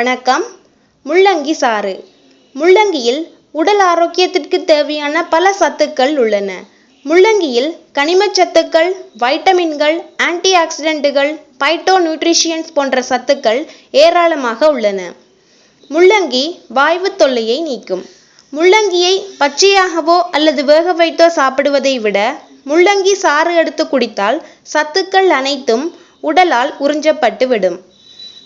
வணக்கம். முள்ளங்கி சாறு. முள்ளங்கியில் உடல் ஆரோக்கியத்திற்கு தேவையான பல சத்துக்கள் உள்ளன. முள்ளங்கியில் கனிமச் சத்துக்கள் வைட்டமின்கள் ஆன்டி ஆக்சிடென்ட்டுகள் பைட்டோ நியூட்ரிஷியன்ஸ் போன்ற சத்துக்கள் ஏராளமாக உள்ளன. முள்ளங்கி வாய்வு தொல்லையை நீக்கும். முள்ளங்கியை பச்சையாகவோ அல்லது வேக வைத்தோ சாப்பிடுவதை விட முள்ளங்கி சாறு எடுத்து குடித்தால் சத்துக்கள் அனைத்தும் உடலால் உறிஞ்சப்பட்டு விடும்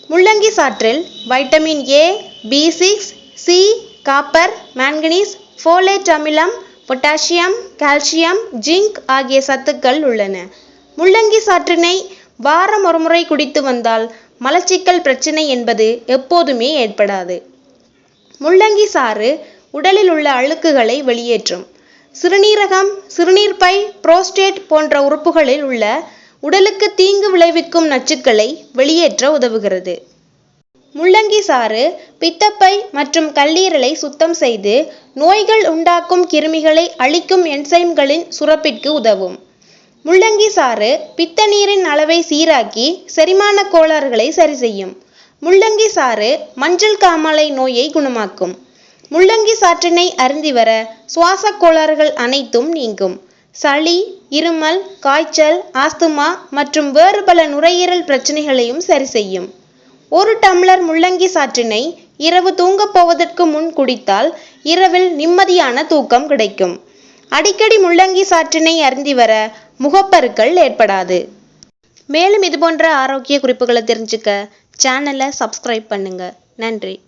முள்ளங்கி சாற்றில் vitamin A B six C copper manganese folate அமிலம் பொட்டாசியம் கால்சியம் ஜிங்க் ஆகிய சத்துக்கள் உள்ளன. முள்ளங்கி சாற்றினை வாரம் ஒருமுறை குடித்து வந்தால் மலச்சிக்கல் பிரச்சனை என்பது எப்போதுமே ஏற்படாது. முள்ளங்கி சாறு உடலில் உள்ள அழுக்குகளை வெளியேற்றும். சிறுநீரகம் சிறுநீர்ப்பை புரோஸ்டேட் போன்ற உறுப்புகளில் உள்ள உடலுக்கு தீங்கு விளைவிக்கும் நச்சுக்களை வெளியேற்ற உதவுகிறது. முள்ளங்கி சாறு பித்தப்பை மற்றும் கல்லீரலை சுத்தம் செய்து நோய்கள் உண்டாக்கும் கிருமிகளை அழிக்கும் என்சைம்களின் சுரப்பிற்கு உதவும். முள்ளங்கி சாறு பித்த நீரின் அளவை சீராக்கி செரிமான கோளாறுகளை சரி செய்யும் முள்ளங்கி சாறு மஞ்சள் காமாலை நோயை குணமாக்கும். முள்ளங்கி சாற்றினை அருந்தி வர சுவாச கோளாறுகள் அனைத்தும் நீங்கும். சளி இருமல் காய்ச்சல் ஆஸ்துமா மற்றும் வேறு பல நுரையீரல் பிரச்சனைகளையும் சரி செய்யும். ஒரு டம்ளர் முள்ளங்கி சாற்றினை இரவு தூங்கப் போவதற்கு முன் குடித்தால் இரவில் நிம்மதியான தூக்கம் கிடைக்கும். அடிக்கடி முள்ளங்கி சாற்றினை அருந்தி வர முகப்பருக்கள் ஏற்படாது. மேலும் இதுபோன்ற ஆரோக்கிய குறிப்புகளை தெரிஞ்சுக்க சேனலை சப்ஸ்கிரைப் பண்ணுங்க. நன்றி.